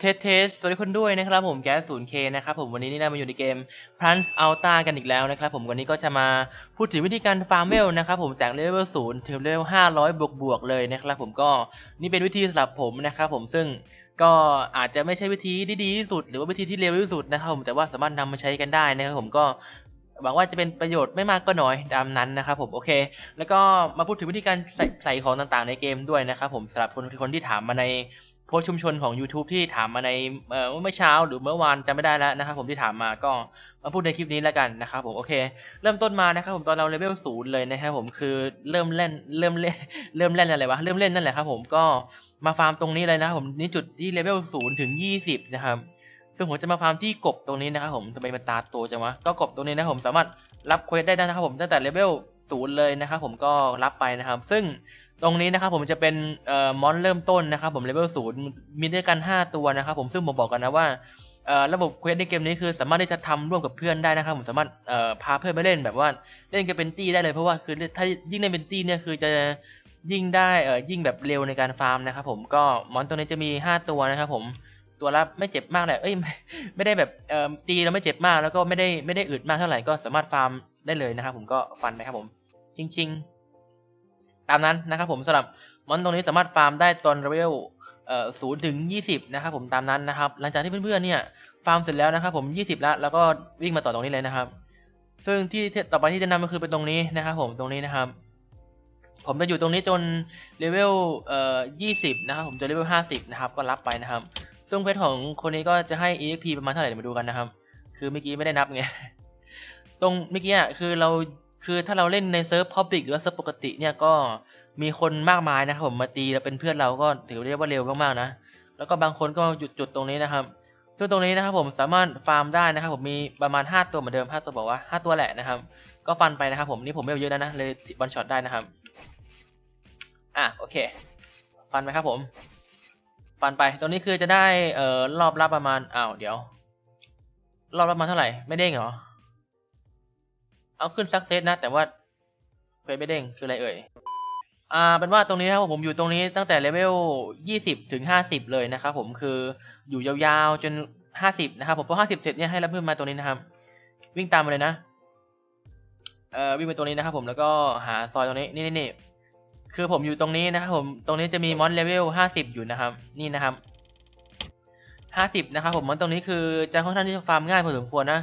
เทสเทสสวัสดีคนด้วยนะครับผมแก๊สศูนย์เคนะครับผมวันนี้นี่นะมาอยู่ในเกม Plants Alta กันอีกแล้วนะครับผมวันนี้ก็จะมาพูดถึงวิธีการฟาร์มเวลนะครับผมจากเลเวลศูนย์ถึงเลเวลห้าร้อยบวกบวกๆเลยนะครับผมก็นี่เป็นวิธีสำหรับผมนะครับผมซึ่งก็อาจจะไม่ใช่วิธีที่ดีที่สุด หรือว่าวิธีที่เร็วที่สุดนะครับผมแต่ว่าสามารถนำมาใช้กันได้นะครับผมก็หวังว่าจะเป็นประโยชน์ไม่มากก็น้อยตามนั้นนะครับผมโอเค แล้วก็มาพูดถึงวิธีการใส่ใส่ของต่างๆ ในเกมด้วยนะครับผมสำหรับคนคนที่ถามมาใน โพสชุมชนของ YouTube ที่ถามมาในเอ่อเมื่อเช้าหรือเมื่อวานจำไม่ได้แล้วนะครับผมที่ถามมาก็มาพูดในคลิปนี้แล้วกันนะครับผมโอเค เริ่มต้นมานะครับผมตอนเราเลเวลศูนย์เลยนะครับผมคือเริ่มเล่นเริ่มเล่นเริ่มเล่นอะไรวะเริ่มเล่นนั่นแหละครับผมก็มาฟาร์มตรงนี้เลยนะครับผมนี่จุดที่เลเวลศูนย์ถึงยี่สิบนะครับซึ่งผมจะมาฟาร์มที่กบตรงนี้นะครับผมทำไมมันตาโตจังวะก็กบตรงนี้นะครับผมสามารถรับเควสได้นะครับผมตั้งแต่เลเวลศูนย์เลยนะครับผมก็รับไปนะครับ ซึ่ง ตรงนี้นะครับผมจะเป็นเอ่อมอนเริ่มต้นนะครับผมเลเวลศูนย์มีด้วยกัน 5 ตัวนะครับผมซึ่งผมบอกกันนะว่าระบบเควสในเกมนี้คือสามารถที่จะทำร่วมกับเพื่อนได้นะครับผมสามารถพาเพื่อนไปเล่นแบบว่าเล่นกันเป็นตี้ได้เลยเพราะว่าคือถ้ายิ่งเล่นเป็นตี้เนี่ยคือจะยิ่งได้เออยิ่งแบบเร็วในการฟาร์มนะครับผมก็มอนตัวนี้จะมี 5 ตัวนะครับผมตัวละไม่เจ็บมากแหละเอ้ยไม่ไม่ได้แบบเอ่อตีแล้วไม่เจ็บมากแล้วก็ไม่ได้ไม่ได้อึดมากเท่าไหร่ก็สามารถฟาร์มได้เลยนะครับผมก็ฟันไปครับผมจริง ๆ ตามนั้นนะครับผมสำหรับมอนตรงนี้สามารถฟาร์มได้ตอนเลเวลเอ่อศูนย์ถึงยี่สิบนะครับผมตามนั้นนะครับ หลังจากที่เพื่อนๆเนี่ยฟาร์มเสร็จแล้วนะครับผมยี่สิบแล้วแล้วก็วิ่งมาต่อตรงนี้เลยนะครับ ซึ่งที่ที่ต่อไปที่จะนำก็คือเป็นตรงนี้นะครับผมตรงนี้นะครับ ผมจะอยู่ตรงนี้จนเลเวลเอ่อยี่สิบนะครับผมจนเลเวลห้าสิบนะครับก็รับไปนะครับ ซึ่งเพชรของคนนี้ก็จะให้ EXP ประมาณเท่าไหร่เดี๋ยวมาดูกันนะครับ คือเมื่อกี้ไม่ได้นับไงตรงเมื่อกี้อะคือเรา คือถ้าเราเล่นในเซิร์ฟ Public หรือว่าเซิร์ฟปกติเนี่ยก็มีคนมากมายนะครับผมมาตีแล้วเป็นเพื่อนเราก็ถือเรียกว่าเร็วมากๆนะ แล้วก็บางคนก็หยุดจุดตรงนี้นะครับ ซึ่งตรงนี้นะครับผมสามารถฟาร์มได้นะครับผมมีประมาณ 5 ตัวเหมือนเดิม 5 ตัวบอกว่า 5 ตัวแหละนะครับ ก็ฟันไปนะครับผมนี่ผมไม่เอาเยอะนะนะเลยวันช็อตได้นะครับ อะโอเค ฟันไปครับผม ฟันไปตรงนี้คือจะได้เอ่อรอบละประมาณอ้าวเดี๋ยว รอบละประมาณเท่าไหร่ไม่เด้งเหรอ เอาขึ้นซักเซสนะ แต่ว่าเควสไม่เด้งคืออะไรเอ่ย อ่าเป็นว่าตรงนี้นะครับผมอยู่ตรงนี้ตั้งแต่เลเวล 20 ถึง 50 เลยนะครับผมคืออยู่ยาวๆจน 50 นะครับผมพอ 50 เสร็จเนี่ยให้รับเพื่อนมาตรงนี้นะครับ วิ่งตามมาเลยนะเอ่อวิ่งไปตรงนี้นะครับผมแล้วก็หาซอยตรงนี้นี่นี่นี่คือผมอยู่ตรงนี้นะครับผมตรงนี้จะมีมอนเลเวล 50 อยู่นะครับ นี่นะครับ 50 นะครับผมมอนตรงนี้คือจะค่อนข้างที่จะฟาร์มง่ายพอสมควรนะ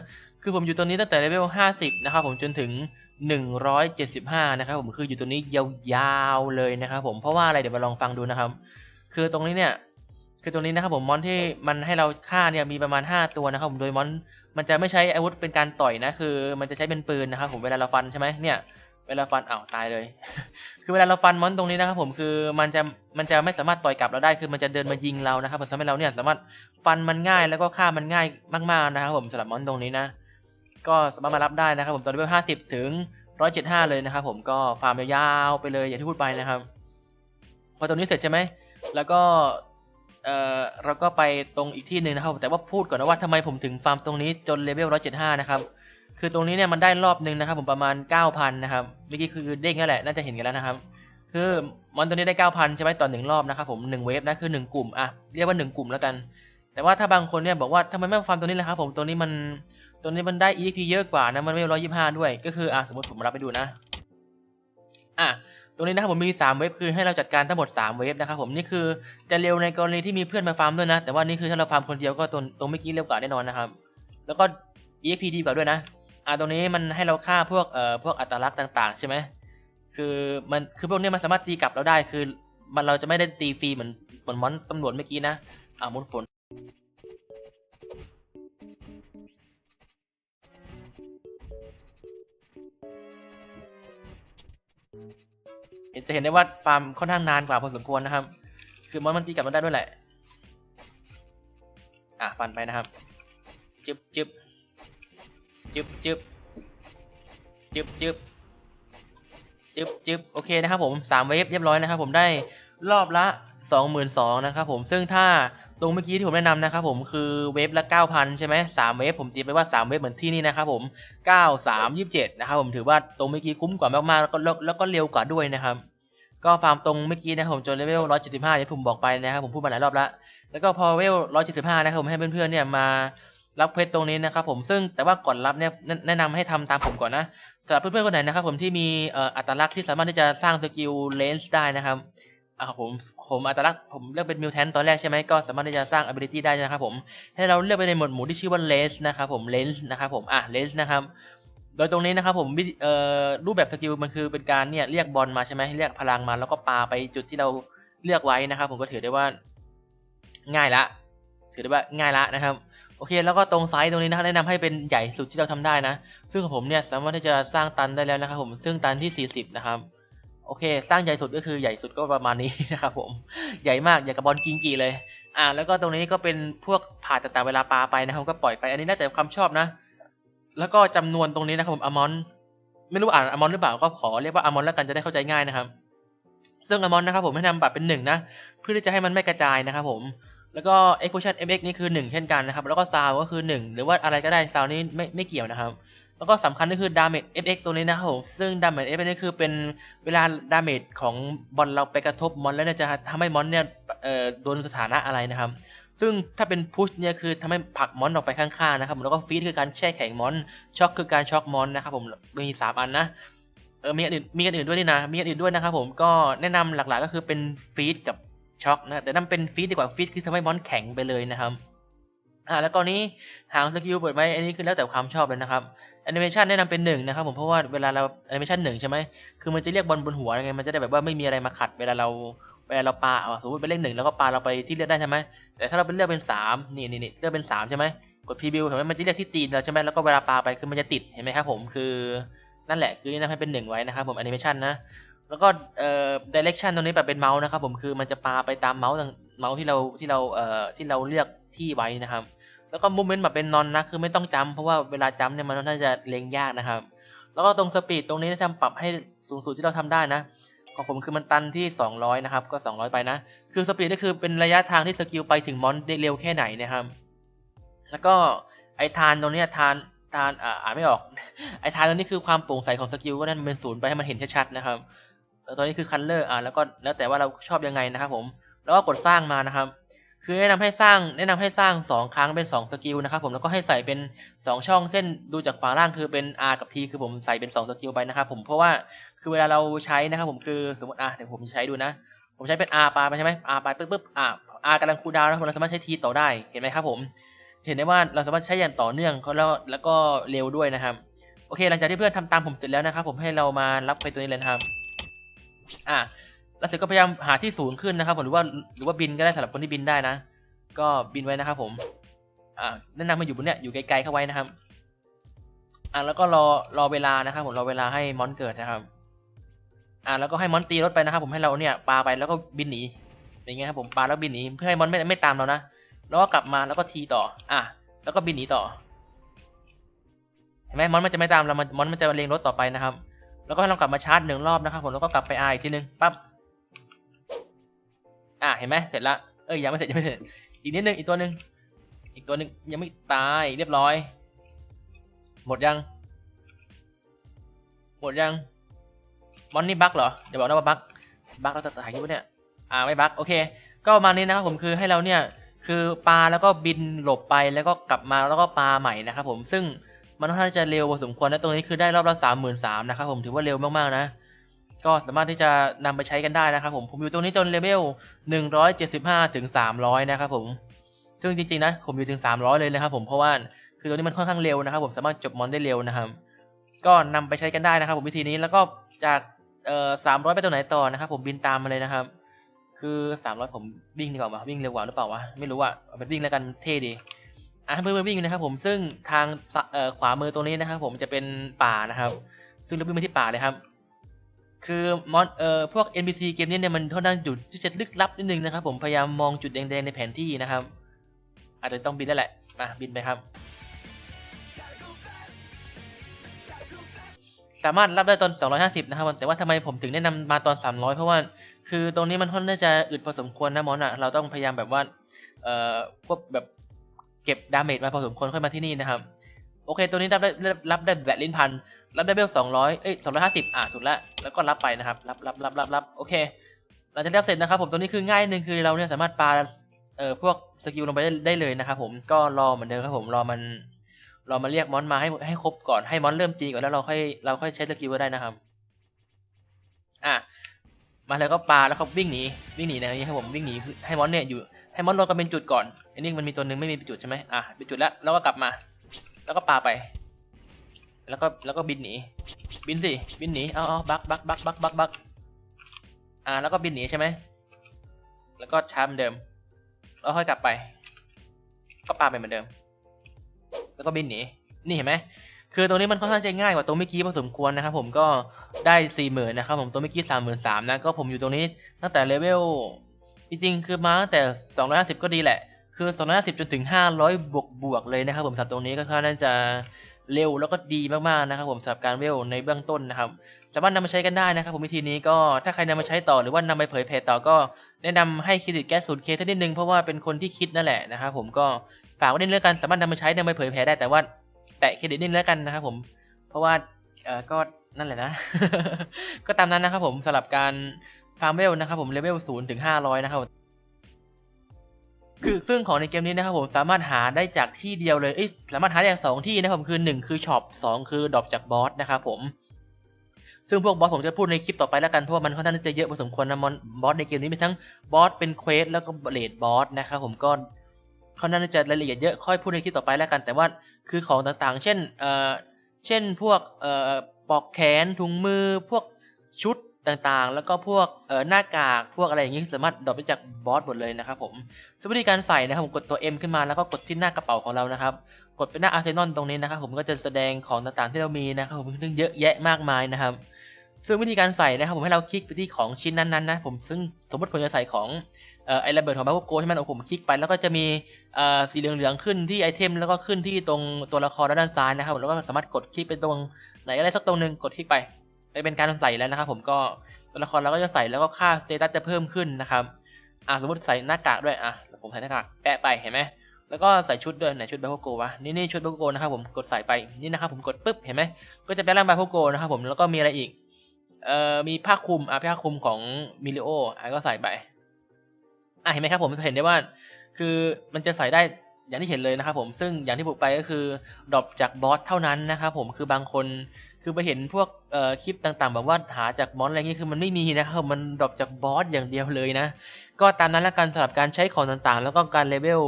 คือผมอยู่ตรงนี้ตั้งแต่เลเวล 50 นะครับผมจนถึง 175 นะครับผมคืออยู่ตรงนี้ยาวๆเลยนะครับผมเพราะว่าอะไรเดี๋ยวมาลองฟังดูนะครับ คือตรงนี้เนี่ยคือตรงนี้นะครับผมมอนที่มันให้เราฆ่าเนี่ยมีประมาณ 5 ตัวนะครับผมโดยมอนมันจะไม่ใช้อาวุธเป็นการต่อยนะคือ มันจะใช้เป็นปืนนะครับผมเวลาเราฟันใช่ไหมเนี่ยเวลาฟันอ้าวตายเลย คือเวลาเราฟันมอนตรงนี้นะครับผมคือมันจะมันจะไม่สามารถต่อยกลับเราได้คือมันจะเดินมายิงเรานะครับผมทำให้เราเนี่ยสามารถฟันมันง่ายแล้วก็ฆ่ามันง่ายมากๆนะครับผมสำหรับมอนตรงนี้นะ ก็สามารถมารับได้นะครับผมตอนเลเวลห้าสิบถึงร้อยเจ็ดห้าเลยนะครับผมก็ฟาร์มยาวๆไปเลยอย่างที่พูดไปนะครับ พอตรงนี้เสร็จใช่ไหมแล้วก็เออเราก็ไปตรงอีกที่หนึ่งนะครับ แต่ว่าพูดก่อนนะว่าทำไมผมถึงฟาร์มตรงนี้จนเลเวลร้อยเจ็ดห้านะครับ คือตรงนี้เนี่ยมันได้รอบหนึ่งนะครับ ผมประมาณเก้าพันนะครับเมื่อกี้คือเด้งนั่นแหละน่าจะเห็นกันแล้วนะครับ คือมอนตัวนี้ได้เก้าพันใช่ไหมต่อหนึ่งรอบนะครับผมหนึ่งเวฟนะคือหนึ่งกลุ่มอะเรียกว่าหนึ่งกลุ่มแล้วกัน แต่ว่าถ้าบางคนเนี่ยบอกว่าทำไมไม่ฟาร์มตัวนี้ล่ะครับผมตัวนี้มัน ตัวนี้มันได้ EXP เยอะกว่านะ มันไม่ร้อยยี่ห้าด้วย ก็คืออะสมมติผมรับไปดูนะ อะตรงนี้นะครับผมมี 3 เว็บคือให้เราจัดการทั้งหมด 3 เว็บนะครับผมนี่คือจะเร็วในกรณีที่มีเพื่อนมาฟาร์มด้วยนะ แต่ว่านี่คือถ้าเราฟาร์มคนเดียวก็ตรงตรงเมื่อกี้เร็วกว่าแน่นอนนะครับ แล้วก็ EXP ดีกว่าด้วยนะอะตรงนี้มันให้เราฆ่าพวกเอ่อพวกอัตลักษณ์ต่าง ๆ ใช่ไหมคือมันคือพวกนี้มันสามารถตีกลับเราได้คือ มันเราจะไม่ได้ตีฟรีเหมือนเหมือนมอนตำรวจเมื่อกี้นะอะมุดฝน จะเห็นได้ว่าฟาร์มค่อนข้างนานกว่าพอสมควรนะครับ คือมอนมันตีกลับมาได้ด้วยแหละ อะฟันไปนะครับ จึบจึบจึบจึบจึบจึบจึบจึบโอเคนะครับผมสามเวฟเรียบร้อยนะครับผมได้รอบละสองหมื่นสองนะครับผมซึ่งถ้าตรงเมื่อกี้ที่ผมแนะนำนะครับผมคือเวฟละเก้าพันใช่ไหมสามเวฟผมตีไปว่าสามเวฟเหมือนที่นี่นะครับผมเก้าสามยี่เจ็ดนะครับผมถือว่าตรงเมื่อกี้คุ้มกว่ามากๆ แล้วก็แล้วก็เร็วกว่าด้วยนะครับ ก็ฟาร์มตรงเมื่อกี้นะครับผมจนเลเวล 175อย่างที่ผมบอกไปนะครับผมพูดมาหลายรอบแล้วแล้วก็พอเลเวล 175 นะครับผมให้เพื่อนๆเนี่ยมารับเควสตรงนี้นะครับผมซึ่งแต่ว่าก่อนรับเนี่ยแนะนะนำให้ทำตามผมก่อนนะสำหรับเพื่อนๆคนไหนนะครับผมที่มีอัตลักษณ์ที่สามารถที่จะสร้างสกิลเลนส์ได้นะครับอ่าผมผมอัตลักษณ์ผมเลือกเป็นมิวแทนตอนแรกใช่ไหมก็สามารถที่จะสร้าง ability ได้นะครับผมให้เราเลือกไปในหมวดหมู่ที่ชื่อว่า lens นะครับผม lens นะครับผมอะ lens นะครับ โดยตรงนี้นะครับผมเอ่อรูปแบบสกิลมันคือเป็นการเนี่ยเรียกบอลมาใช่ไหมเรียกพลังมาแล้วก็ปาไปจุดที่เราเลือกไว้นะครับ ผมก็ถือได้ว่าง่ายละ ถือได้ว่าง่ายละนะครับ โอเค แล้วก็ตรงไซส์ตรงนี้นะครับแนะนำให้เป็นใหญ่สุดที่เราทำได้นะ ซึ่งผมเนี่ยสามารถที่จะสร้างตันได้แล้วนะครับ ผมซึ่งตันที่ 40 นะครับ โอเค สร้างใหญ่สุดก็คือใหญ่สุดก็ประมาณนี้นะครับ ผมใหญ่มากอย่างกับบอลกิงกีเลย อ่า แล้วก็ตรงนี้ก็เป็นพวกผ่าต่างๆเวลาปาไปนะครับ ก็ปล่อยไปอันนี้น่าจะความชอบนะ แล้วก็จำนวนตรงนี้นะครับผมอมอนไม่รู้อ่านอมอนหรือเปล่าก็ขอเรียกว่าอมอนแล้วกันจะได้เข้าใจง่ายนะครับ ซึ่งอมอนนะครับผมให้นำบัตรเป็นหนึ่งนะเพื่อที่จะให้มันไม่กระจายนะครับผมแล้วก็ equation fx นี่คือหนึ่งเช่นกันนะครับ แล้วก็ sound ก็คือหนึ่งหรือว่าอะไรก็ได้ sound นี้ไม่ไม่เกี่ยวนะครับ แล้วก็สำคัญก็คือ damage fx ตัวนี้นะครับผมซึ่ง damage fx นี่คือเป็นเวลา damage ของบอลเราไปกระทบมอนแล้วเนี่ยจะทำให้มอนเนี่ยโดนสถานะอะไรนะครับ ซึ่งถ้าเป็นพุชเนี่ยคือทำให้ผักมอนออกไปข้างๆนะครับผมแล้วก็ฟีดคือการแช่แข็งมอนช็อกคือการช็อกมอนนะครับผมมีสามอันนะเออมีอันอื่นมีอันอื่นด้วยนี่นะมีอันอื่นด้วยนะครับผมก็แนะนำหลักๆก็คือเป็นฟีดกับช็อกนะแต่นั่นเป็นฟีดดีกว่าฟีดคือทำให้มอนแข็งไปเลยนะครับอ่าแล้วก็นี้หางสกิลเปิดไหมอันนี้คือแล้วแต่ความชอบเลยนะครับแอนิเมชันแนะนำเป็นหนึ่งนะครับผมเพราะว่าเวลาเราแอนิเมชันหนึ่งใช่ไหมคือมันจะเรียกบอลบนหัวยังไงมันจะได้แบบว่าไม่มีอะไรมาขัดเวลาเรา เวลาเราปาอะสมมติเป็นเลขหนึ่งแล้วก็ปาเราไปที่เลือกได้ใช่ไหมแต่ถ้าเราเป็นเลือกเป็นสามนี่นี่นี่เลือกเป็นสามใช่ไหมกดพรีวิวเห็นไหมมันจะเลือกที่ตีนเราใช่ไหมแล้วก็เวลาปาไปคือมันจะติดเห็นไหมครับผมคือนั่นแหละคือนะนำให้เป็นหนึ่งไว้นะครับผมแอนิเมชันนะแล้วก็เอ่อดิเรกชันตรงนี้แบบเป็นเมาส์นะครับผมคือมันจะปาไปตามเมาส์ต่างเมาส์ที่เราที่เราเอ่อที่เราเลือกที่ไว้นะครับ แล้วก็มูเมนต์แบบเป็นนอนนะคือไม่ต้องจำเพราะว่าเวลาจำเนี่ยมันน่าจะเล็งยากนะครับ แล้วก็ตรงสปีดตรงนี้นะจะปรับให้สูงสุดที่เราทำได้นะ ของผมคือมันตันที่ 200 นะครับ ก็ 200 ไปนะ คือสปีดก็คือเป็นระยะทางที่สกิลไปถึงมอนได้เร็วแค่ไหนนะครับ แล้วก็ไอทานตรงนี้ทานทานอ่าอ่านไม่ออก ไอทานตรงนี้คือความโปร่งใสของสกิลก็นั่นเป็นศูนย์ไปให้มันเห็นชัดๆนะครับตัวตอนนี้คือคันเลอร์อ่าแล้วก็แล้วแต่ว่าเราชอบยังไงนะครับผม แล้วก็กดสร้างมานะครับ คือแนะนำให้สร้างแนะนำให้สร้าง 2 ครั้งเป็น 2 สกิลนะครับผมแล้วก็ให้ใส่เป็น 2 ช่องเส้นดูจากฝั่งล่างคือเป็น R กับ T คือผมใส่เป็น 2 สกิลไปนะครับผมเพราะว่าคือเวลาเราใช้นะครับผมคือสมมติอะเดี๋ยวผมจะใช้ดูนะ ผมใช้เป็น R ปาไปใช่ไหม R ไปปุ๊บปุ๊บอะ R กำลังคูดาวน์แล้วเราสามารถใช้ T ต่อได้เห็นไหมครับผม เห็นได้ว่าเราสามารถใช้อย่างต่อเนื่องแล้วแล้วก็เร็วด้วยนะครับโอเค หลังจากที่เพื่อนทำตามผมเสร็จแล้วนะครับผมให้เรามารับไปตัวนี้เลยครับอะ แล้วเสร็จก็พยายามหาที่ศูนย์ขึ้นนะครับผมหรือว่าหรือว่าบินก็ได้สำหรับคนที่บินได้นะ ก็บินไว้นะครับผมอ่าแนะนำมาอยู่บนเนี้ยอยู่ไกลๆเข้าไว้นะครับอ่าแล้วก็รอรอเวลานะครับผมรอเวลาให้มอนเกิดนะครับอ่าแล้วก็ให้มอนตีรถไปนะครับ ผมให้เราเนี่ยปาไปแล้วก็บินหนีอย่างเงี้ยครับผมปาแล้วบินหนีเพื่อให้มอนไม่ไม่ตามเรานะแล้วก็กลับมาแล้วก็ทีต่อ อะแล้วก็บินหนีต่อเห็นไหมมอนมันจะไม่ตามเรามันมอนมันจะเล็งรถต่อไปนะครับ แล้วก็ให้เรากลับมาชาร์จหนึ่งรอบนะครับผมแล้วก็กลับไปอาอีกทีนึงปั๊บ อะเห็นไหมเสร็จละเอ้ยยังไม่เสร็จยังไม่เสร็จอีกนิดนึงอีกตัวหนึ่งอีกตัวหนึ่งยังไม่ตายเรียบร้อย หมดยัง หมดยังมอนนี่บั๊กเหรอเดี๋ยวบอกนะว่าบั๊กบั๊กเราจะถ่ายคลิปเนี่ยอ่าไม่บั๊กโอเค ก็ประมาณนี้นะครับผมคือให้เราเนี่ยคือปลาแล้วก็บินหลบไปแล้วก็กลับมาแล้วก็ปลาใหม่นะครับผมซึ่งมันค่อนข้างจะเร็วพอสมควรและตรงนี้คือได้รอบละสามหมื่นสามนะครับผมถือว่าเร็วมากๆนะ ก็สามารถที่จะนำไปใช้กันได้นะครับผม ผมอยู่ตรงนี้จนเลเวลหนึ่งร้อยเจ็ดสิบห้าถึงสามร้อยนะครับผม ซึ่งจริงๆนะ ผมอยู่ถึง 300 เลยนะครับผม เพราะว่าคือตัวนี้มันค่อนข้างเร็วนะครับผม สามารถจบมอนได้เร็วนะครับ ก็นำไปใช้กันได้นะครับผมวิธีนี้ แล้วก็จากเอ่อ300 ไปตัวไหนต่อนะครับผมบินตามมาเลยนะครับ คือ 300 ผมวิ่งดีกว่ามาวิ่งเร็วกว่าหรือเปล่าวะ ไม่รู้อะเอาไปวิ่งแล้วกันเท่ดีอะเพื่อนๆวิ่งนะครับผม ซึ่งทางเอ่อขวามือตรงนี้นะครับผมจะเป็นป่านะครับ ซึ่งเราวิ่งมาที่ป่าเลยครับ คือมอนเอ่อพวก NPC เกมนี้เนี่ยมันค่อนข้างจุดที่จะลึกลับนิดนึงนะครับ ผมพยายามมองจุดแดงๆในแผนที่นะครับ อาจจะต้องบินได้แหละมาบินไปครับ สามารถรับได้ตอน 250 นะครับแต่ว่าทำไมผมถึงแนะนำมาตอน 300 เพราะว่าคือตรงนี้มันค่อนข้างจะอึดพอสมควรนะมอนอะเราต้องพยายามแบบว่าเอ่อพวกแบบเก็บดาเมจมาพอสมควรค่อยมาที่นี่นะครับ โอเค ตัวนี้รับได้รับได้แบบลิ้นพันรับได้เบล200เอ้ย250อะถูกแล้วแล้วก็รับไปนะครับ รับรับรับรับรับโอเคหลังจากรับเสร็จนะครับผมตัวนี้คือง่ายนิดนึงคือเราเนี่ยสามารถปาเอ่อพวกสกิลลงไปได้ได้เลยนะครับผมก็รอเหมือนเดิมครับผมรอมันรอมาเรียกมอนมาให้ให้ครบก่อนให้มอนเริ่มตีก่อนแล้วเราค่อยเราค่อยใช้สกิลก็ได้นะครับ อะมาแล้วก็ปาแล้วก็วิ่งหนีวิ่งหนีนะนี่ครับผมวิ่งหนีให้มอนเนี่ยอยู่ให้มอนรวมกันเป็นจุดก่อนอันนี้มันมีตัวหนึ่งไม่มีจุดใช่ไหมอะเป็นจุดแล้วแล้วก็กลับมา แล้วก็ปาไป แล้วก็แล้วก็บินหนี บินสิ บินหนี เอาเอาบักบักบักบักบักบักอ่า แล้วก็บินหนีใช่ไหม แล้วก็ช้าเหมือนเดิม แล้วค่อยกลับไป ก็ปาไปเหมือนเดิม แล้วก็บินหนี นี่เห็นไหมคือตรงนี้มันค่อนข้างจะง่ายกว่าตรงเมื่อกี้พอสมควรนะครับผมก็ได้สี่หมื่นนะครับผมตัวเมื่อกี้สามหมื่นสามนะก็ผมอยู่ตรงนี้ตั้งแต่เลเวลจริงๆคือมาตั้งแต่สองร้อยห้าสิบก็ดีแหละ คือสองร้อยห้าสิบจนถึงห้าร้อยบวกบวกๆเลยนะครับผมสำหรับตรงนี้ก็ค่อนข้างจะเร็วแล้วก็ดีมากๆนะครับผมสำหรับการเวลในเบื้องต้นนะครับ สามารถนำมาใช้กันได้นะครับ ผมวิธีนี้ก็ถ้าใครนำมาใช้ต่อหรือว่านำไปเผยแผ่ต่อก็ แนะนำให้เครดิตแก๊สศูนย์เคสักนิดนึงเพราะว่าเป็นคนที่คิดนั่นแหละนะครับผมก็ฝากไว้ในเรื่องการสามารถนำมาใช้นำไปเผยแผ่ได้แต่ว่าแตะเครดิตนิดนึงแล้วกันนะครับผมเพราะว่าเออก็นั่นแหละนะ ก็ตามนั้นนะครับผมสำหรับการฟาร์มเวลนะครับผมเลเวลศูนย์ถึงห้าร้อยนะครับ คือซึ่งของในเกมนี้นะครับผมสามารถหาได้จากที่เดียวเลยเอ้ยสามารถหาได้จากสองที่นะครับผมคือหนึ่งคือช็อปสองคือดรอปจากบอสนะครับผมซึ่งพวกบอสผมจะพูดในคลิปต่อไปแล้วกันเพราะว่ามันค่อนข้างจะเยอะพอสมควรนะมอนบอสในเกมนี้มีทั้งบอสเป็นเควสแล้วก็เลดบอสนะครับผมก็ค่อนข้างจะรายละเอียดเยอะค่อยพูดในคลิปต่อไปแล้วกัน แต่ว่าคือของต่างๆ เช่นเอ่อเช่นพวกเอ่อปลอกแขนถุงมือพวกชุด ต่างๆ แล้วก็พวกเอ่อหน้ากากพวกอะไรอย่างนี้สามารถดรอปได้จากบอสหมดเลยนะครับผมสวิธีการใส่นะครับผมกดตัว M ขึ้นมาแล้วก็กดที่หน้ากระเป๋าของเรานะครับกดเป็นหน้าอาร์เซนอลตรงนี้นะครับผมก็จะแสดงของต่างๆที่เรามีนะครับผมซึ่งเยอะแยะมากมายนะครับ ซึ่งวิธีการใส่นะครับผมให้เราคลิกไปที่ของชิ้นนั้นๆนะผมซึ่งสมมติผมจะใส่ของเอ่อไอระเบิดของบาโกใช่ไหมผมคลิกไปแล้วก็จะมีสีเหลืองๆขึ้นที่ไอเทมแล้วก็ขึ้นที่ตรงตัวละครด้านซ้ายนะครับผมแล้วก็สามารถกดคลิกไปตรงไหนอะไรสักตรงหนึ่งกดคลิกไป เป็นการใส่แล้วนะครับ ผมก็ตัวละครเราก็จะใส่แล้วก็ค่าสเตตัสจะเพิ่มขึ้นนะครับอะสมมติใส่หน้ากากด้วยอะผมใส่หน้ากากแปะไปเห็นไหมแล้วก็ใส่ชุดด้วยไหนชุดไบโพโกวะนี่นี่ชุดไบโพโกนะครับผมกดใส่ไปนี่นะครับผมกดปุ๊บเห็นไหมก็จะแปลงร่างไบโพโกนะครับผมแล้วก็มีอะไรอีกเอ่อมีผ้าคลุมอะผ้าคลุมของมิลิโออะก็ใส่ไปอะเห็นไหมครับผมจะเห็นได้ว่าคือมันจะใส่ได้อย่างที่เห็นเลยนะครับผมซึ่งอย่างที่บอกไปก็คือดรอปจากบอสเท่านั้นนะครับผมคือบางคน คือไปเห็นพวกเอ่อคลิปต่างๆ แบบว่าหาจากมอนอะไรเงี้ยคือมันไม่มีนะครับมันดรอปจากบอสอย่างเดียวเลยนะ ก็ตามนั้นละกันสำหรับการใช้ของต่างๆ แล้วก็การเลเวล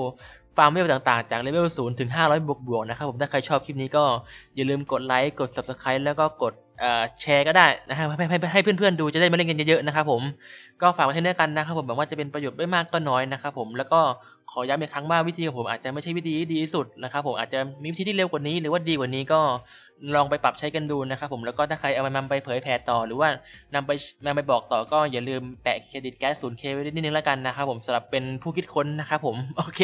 ฟาร์มเวลต่างๆ จากเลเวล0ถึง500บวกบวกๆนะครับผมถ้าใครชอบคลิปนี้ก็อย่าลืมกดไลค์กด Subscribe แล้วก็กดแชร์ก็ได้นะครับใหให้ให้เพื่อนๆดูจะได้มาเล่นกันเยอะๆนะครับผมก็ฝากไว้ให้ด้วยกันนะครับผมหวังว่าจะเป็นประโยชน์ไม่มากก็น้อยนะครับผมแล้วก็ ขอย้ำอีกครั้งว่าวิธีของผมอาจจะไม่ใช่วิธีที่ดีที่สุดนะครับผมอาจจะมีวิธีที่เร็วกว่านี้ หรือว่าดีกว่านี้ก็ลองไปปรับใช้กันดูนะครับผมแล้วก็ถ้าใครเอามานไปเผยแผ่ต่อ หรือว่านำไปนำไปบอกต่อก็อย่าลืมแปะเครดิตแก๊ส 0K ไว้นิดนึงแล้วกันนะครับผมสำหรับเป็นผู้คิดค้นนะครับผมโอเค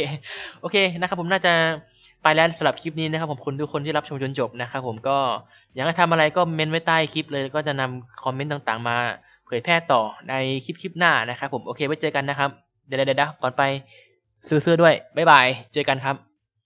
โอเคนะครับผมน่าจะไปแล้วสำหรับคลิปนี้นะครับผมคุณทุกคนที่รับชมจนจบนะครับผมก็อยากให้ทำอะไรก็เมนไว้ใต้คลิปเลยก็จะนำคอมเมนต์ต่างๆ มาเผยแพร่ต่อในคลิปคลิปหน้านะครับผมโอเคไว้เจอกันนะครับเดี๋ยวๆๆก่อนไป ซื้อเสื้อด้วย บ๊ายบาย เจอกันครับ